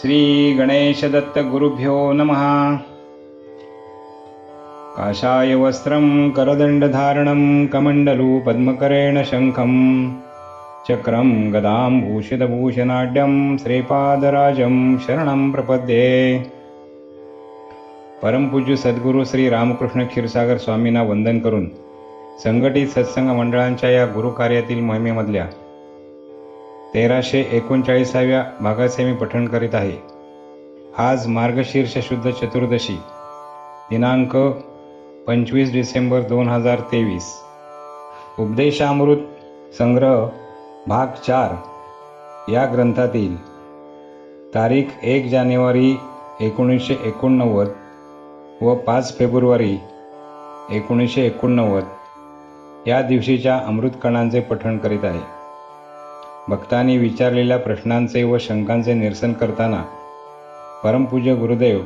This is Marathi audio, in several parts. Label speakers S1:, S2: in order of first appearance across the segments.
S1: श्रीगणेशदत्तगुरुभ्यो नमः काषाय वस्त्रं करदण्डधारणं कमण्डलू पद्मकरेण शङ्खं चक्रं गदां भूषितभूषणाढ्यं श्रीपादराजं शरणं प्रपद्ये परमपूज्य सद्गुरू श्री रामकृष्ण क्षीरसागर स्वामींना वंदन करून संघटित सत्संग मंडळांच्या या गुरुकार्यातील मोहिमेमधल्या तेराशे एकोणचाळीसाव्या भागाचे मी पठण करीत आहे. आज मार्गशीर्ष शुद्ध चतुर्दशी. दिनांक पंचवीस डिसेंबर दोन हजार तेवीस. उपदेशामृत संग्रह भाग चार या ग्रंथातील. तारीख एक जानेवारी एकोणीसशे एकोणनव्वद व पाच फेब्रुवारी एकोणीसशे एकोणनव्वद. या दिवशीच्या अमृतकणांचे पठण करीत आहे. भक्तांनी विचारलेल्या प्रश्नांचे व शंकांचे निरसन करताना परमपूज्य गुरुदेव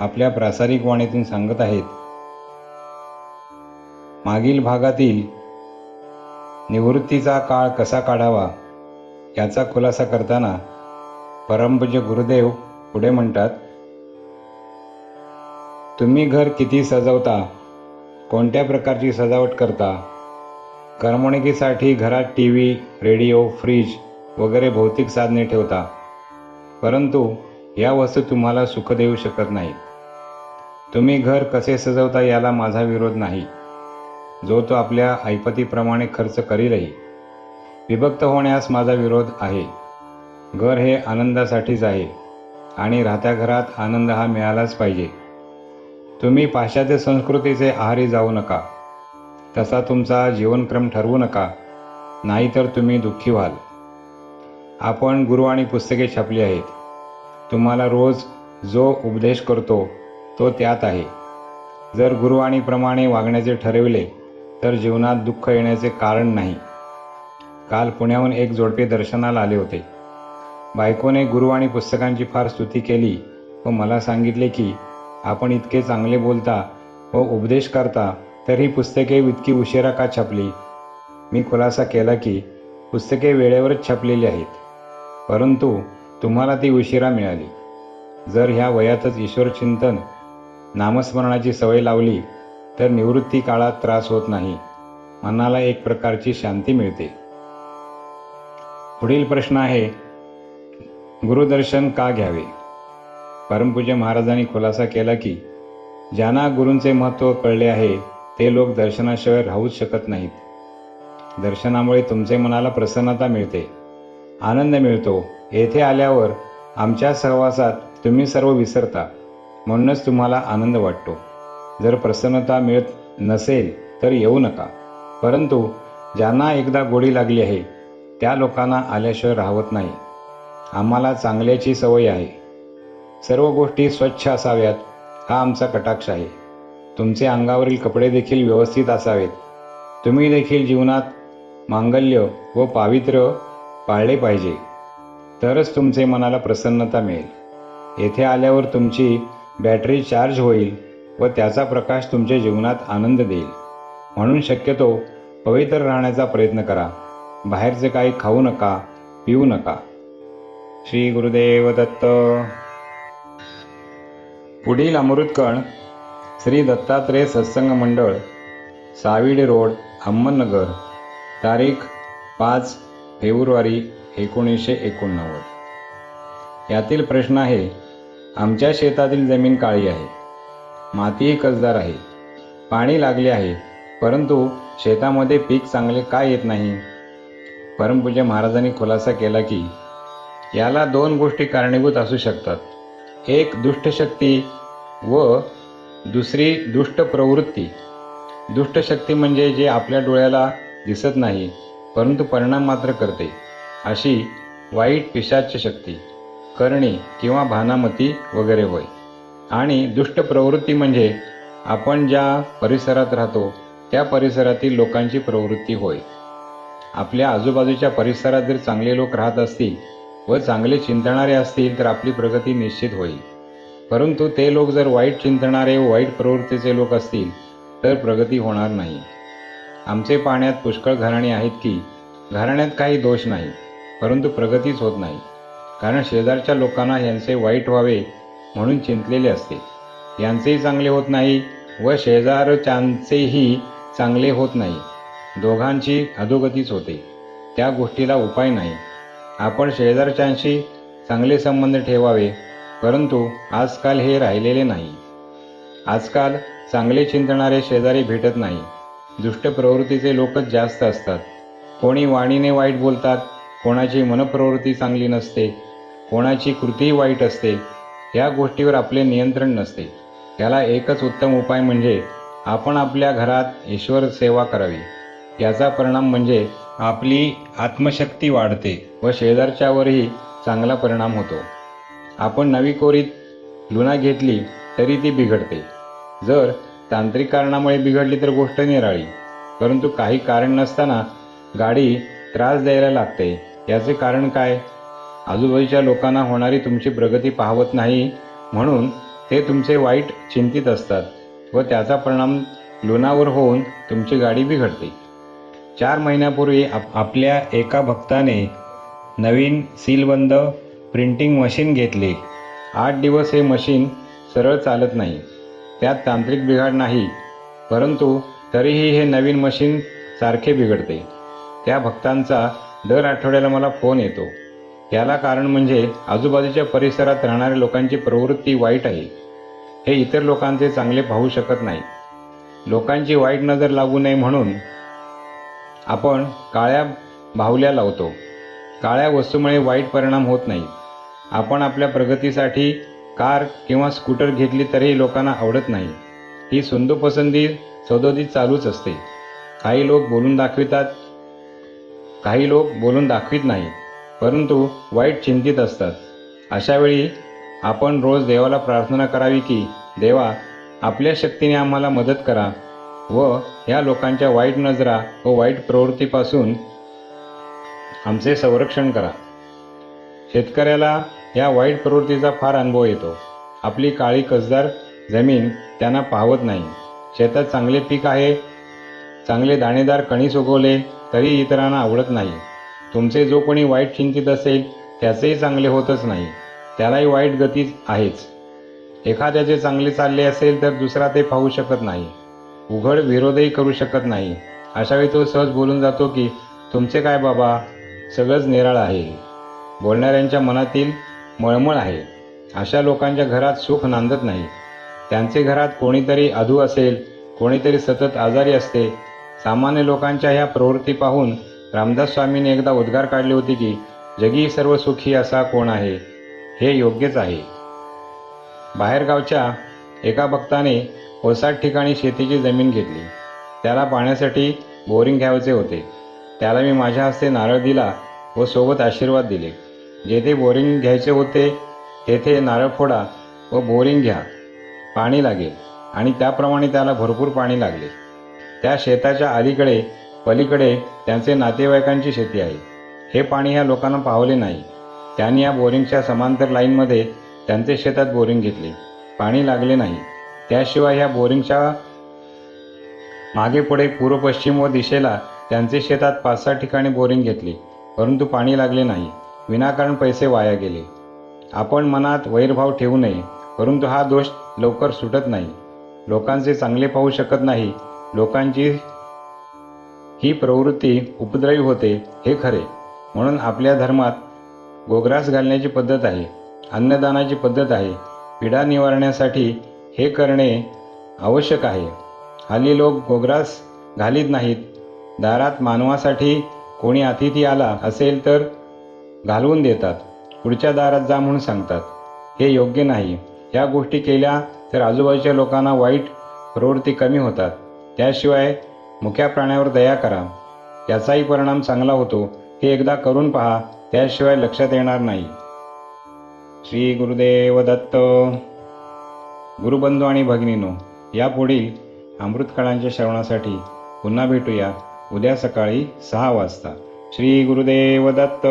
S1: आपल्या प्रासारिक वाणीतून सांगत आहेत. मागील भागातील निवृत्तीचा काळ कसा काढावा याचा खुलासा करताना परमपूज्य गुरुदेव पुढे म्हणतात तुम्ही घर किती सजवता कोणत्या प्रकारची सजावट करता? करमणुकीसाठी घरात टी व्ही रेडिओ फ्रीज वगैरे भौतिक साधने ठेवता. परंतु या वस्तू तुम्हाला सुख देऊ शकत नाहीत. तुम्ही घर कसे सजवता याला माझा विरोध नाही. जो तो आपल्या ऐपतीप्रमाणे खर्च करीलही. विभक्त होण्यास माझा विरोध आहे. घर हे आनंदासाठीच आहे. आणि राहत्या घरात आनंद हा मिळालाच पाहिजे. तुम्ही पाश्चात्य संस्कृतीचे आहारी जाऊ नका. तसा तुमचा जीवनक्रम ठरवू नका. नाहीतर तुम्ही दुःखी व्हाल. आपण गुरुवाणी पुस्तके छापली आहेत. तुम्हाला रोज जो उपदेश करतो तो त्यात आहे. जर गुरुवाणीप्रमाणे वागण्याचे ठरविले तर जीवनात दुःख येण्याचे कारण नाही. काल पुण्याहून एक जोडपे दर्शनाला आले होते. बायकोने गुरुवाणी पुस्तकांची फार स्तुती केली व मला सांगितले की आपण इतके चांगले बोलता व उपदेश करता तर ही पुस्तके इतकी उशिरा का छापली? मी खुलासा केला की पुस्तके वेळेवरच छापलेली आहेत. परंतु तुम्हाला ती उशिरा मिळाली. जर ह्या वयातच ईश्वरचिंतन नामस्मरणाची सवय लावली तर निवृत्ती काळात त्रास होत नाही. मनाला एक प्रकारची शांती मिळते. पुढील प्रश्न आहे गुरुदर्शन का घ्यावे? परमपूज्य महाराजांनी खुलासा केला की ज्यांना गुरूंचे महत्त्व कळले आहे ते लोक दर्शनाशिवाय राहूच शकत नाहीत. दर्शनामुळे तुमचे मनाला प्रसन्नता मिळते. आनंद मिळतो. येथे आल्यावर आमच्या सहवासात तुम्ही सर्व विसरता. म्हणूनच तुम्हाला आनंद वाटतो. जर प्रसन्नता मिळत नसेल तर येऊ नका. परंतु ज्यांना एकदा गोडी लागली आहे त्या लोकांना आल्याशिवाय राहत नाही. आम्हाला चांगल्याची सवय आहे. सर्व गोष्टी स्वच्छ असाव्यात हा आमचा कटाक्ष आहे. तुमचे अंगावरील कपडे देखील व्यवस्थित असावेत. तुम्ही देखील जीवनात मांगल्य व पावित्र्य पाळले पाहिजे. तरच तुमचे मनाला प्रसन्नता मिळेल. येथे आल्यावर तुमची बॅटरी चार्ज होईल व त्याचा प्रकाश तुमच्या जीवनात आनंद देईल. म्हणून शक्यतो पवित्र राहण्याचा प्रयत्न करा. बाहेरचे काही खाऊ नका पिऊ नका. श्री गुरुदेव दत्त. पुढील अमृतकण श्री दत्तात्रेय सत्संग मंडळ साविड रोड अहमदनगर. तारीख पाच फेब्रुवारी एकोणीसशे एकोणनव्वद. यातील प्रश्न आहे आमच्या शेतातील जमीन काळी आहे मातीही कसदार आहे पाणी लागले आहे परंतु शेतामध्ये पीक चांगले का येत नाही? परमपूज्य महाराजांनी खुलासा केला की याला दोन गोष्टी कारणीभूत असू शकतात. एक दुष्टशक्ती व दुसरी दुष्ट प्रवृत्ती. दुष्टशक्ती म्हणजे जे आपल्या डोळ्याला दिसत नाही परंतु परिणाम मात्र करते. अशी वाईट पिशाच्य शक्ती करणी किंवा भानामती वगैरे होय. आणि दुष्ट प्रवृत्ती म्हणजे आपण ज्या परिसरात राहतो त्या परिसरातील लोकांची प्रवृत्ती होय. आपल्या आजूबाजूच्या परिसरात जर चांगले लोक राहत असतील व चांगले चिंतणारे असतील तर आपली प्रगती निश्चित होईल. परंतु ते लोक जर वाईट चिंतणारे व वाईट प्रवृत्तीचे लोक असतील तर प्रगती होणार नाही. आमचे पाण्यात पुष्कळ घराणे आहेत की घराण्यात काही दोष नाही परंतु प्रगतीच होत नाही. कारण शेजारच्या लोकांना यांचे वाईट व्हावे म्हणून चिंतलेले असते. यांचेही चांगले होत नाही व शेजारच्यांचेही चांगले होत नाही. दोघांची अधोगतीच होते. त्या गोष्टीला उपाय नाही. आपण शेजारच्यांशी चांगले संबंध ठेवावे परंतु आजकाल हे राहिलेले नाही. आजकाल चांगले चिंतणारे शेजारी भेटत नाही. दुष्ट प्रवृत्तीचे लोकच जास्त असतात. कोणी वाणीने वाईट बोलतात कोणाची मनप्रवृत्ती चांगली नसते कोणाची कृतीही वाईट असते या गोष्टीवर आपले नियंत्रण नसते. त्याला एकच उत्तम उपाय म्हणजे आपण आपल्या घरात ईश्वर सेवा करावी. याचा परिणाम म्हणजे आपली आत्मशक्ती वाढते व शेजारच्यावरही चांगला परिणाम होतो. आपण नवी कोरीत लुना घेतली तरी ती बिघडते. जर तांत्रिक कारणामुळे बिघडली तर गोष्ट निराळी. परंतु काही कारण नसताना गाडी त्रास द्यायला लागते. याचे कारण काय? आजूबाजूच्या लोकांना होणारी तुमची प्रगती पाहवत नाही म्हणून ते तुमचे वाईट चिंतित असतात व त्याचा परिणाम लोणावर होऊन तुमची गाडी बिघडते. चार महिन्यापूर्वी आप आपल्या एका भक्ताने नवीन सीलबंद प्रिंटिंग मशीन घेतले. आठ दिवस हे मशीन सरळ चालत नाही. त्यात तांत्रिक बिघाड नाही परंतु तरीही हे नवीन मशीन सारखे बिघडते. त्या भक्तांचा दर आठवड्याला मला फोन येतो. याला कारण म्हणजे आजूबाजूच्या परिसरात राहणाऱ्या लोकांची प्रवृत्ती वाईट आहे. हे इतर लोकांचे चांगले पाहू शकत नाही. लोकांची वाईट नजर लागू नये म्हणून आपण काळ्या बाहुल्या लावतो. काळ्या वस्तूमुळे वाईट परिणाम होत नाही. आपण आपल्या प्रगतीसाठी कार किंवा स्कूटर घेतली तरीही लोकांना आवडत नाही. ही सुंदू पसंती सदोदित चालूच असते. काही लोक बोलून दाखवितात काही लोक बोलून दाखवित नाही परंतु वाईट चिंतित असतात. अशावेळी आपण रोज देवाला प्रार्थना करावी की देवा आपल्या शक्तीने आम्हाला मदत करा व ह्या लोकांच्या वाईट नजरा व वाईट प्रवृत्तीपासून आमचे संरक्षण करा. शेतकऱ्याला या वाईट प्रवृत्तीचा फार अनुभव येतो. आपली काळी कसदार जमीन त्यांना पाहवत नाही. शेतात चांगले पीक आहे चांगले दाणेदार कणीस उगवले तरी इतरांना आवडत नाही. तुमचे जो कोणी वाईट चिंतित असेल त्याचेही चांगले होतच नाही. त्यालाही वाईट गती आहेच. एखाद्याचे चांगले चालले असेल तर दुसरा ते पाहू शकत नाही. उघड विरोधही करू शकत नाही. अशावेळी तो सहज बोलून जातो की तुमचे काय बाबा? सगळंच निराळ आहे. बोलणाऱ्यांच्या मनातील मळमळ आहे. अशा लोकांच्या घरात सुख नांदत नाही. त्यांचे घरात कोणीतरी अधू असेल कोणीतरी सतत आजारी असते. सामान्य लोकांच्या ह्या प्रवृत्ती पाहून रामदास स्वामीने एकदा उद्गार काढले होते की जगी सर्व सुखी असा कोण आहे हे योग्यच आहे. बाहेरगावच्या एका भक्ताने ओसाट ठिकाणी शेतीची जमीन घेतली. त्याला पाण्यासाठी बोरिंग घ्यायचे होते. त्याला मी माझ्या हस्ते नारळ दिला व सोबत आशीर्वाद दिले. जेथे बोरिंग घ्यायचे होते तेथे नारळ फोडा व बोरिंग घ्या. पाणी लागेल आणि त्याप्रमाणे त्याला भरपूर पाणी लागले. त्या शेताच्या अलीकडे पलीकडे त्यांचे नातेवाईकांची शेती आहे. हे पाणी ह्या लोकांना पावले नाही. त्यांनी या बोरिंगच्या समांतर लाईनमध्ये त्यांचे शेतात बोरिंग घेतले. पाणी लागले नाही. त्याशिवाय ह्या बोरिंगच्या मागे पुढे पूर्व पश्चिम व दिशेला त्यांचे शेतात पाच सहा ठिकाणी बोरिंग घेतली परंतु पाणी लागले नाही. विनाकारण पैसे वाया गेले. आपण मनात वैरभाव ठेवू नये परंतु हा दोष लवकर सुटत नाही. लोकांचे चांगले पाहू शकत नाही. लोकांची ही प्रवृत्ती उपद्रवी होते हे खरे. म्हणून आपल्या धर्मात गोग्रास घालण्याची पद्धत आहे अन्नदानाची पद्धत आहे. पिढा निवारण्यासाठी हे करणे आवश्यक आहे. हल्ली लोक गोग्रास घालीत नाहीत. दारात मानवासाठी कोणी अतिथी आला असेल तर घालवून देतात. पुढच्या दारात जा म्हणून सांगतात. हे योग्य नाही. या गोष्टी केल्या तर आजूबाजूच्या लोकांना वाईट प्रवृत्ती कमी होतात. त्याशिवाय मुख्या प्राण्यावर दया करा. याचाही परिणाम चांगला होतो. हे एकदा करून पहा. त्याशिवाय लक्षात येणार नाही. श्री गुरुदेव दत्त. गुरुबंधू आणि भगिनीनो यापुढील अमृतकाळांच्या श्रवणासाठी पुन्हा भेटूया. उद्या सकाळी सहा वाजता. श्री गुरुदेव दत्त.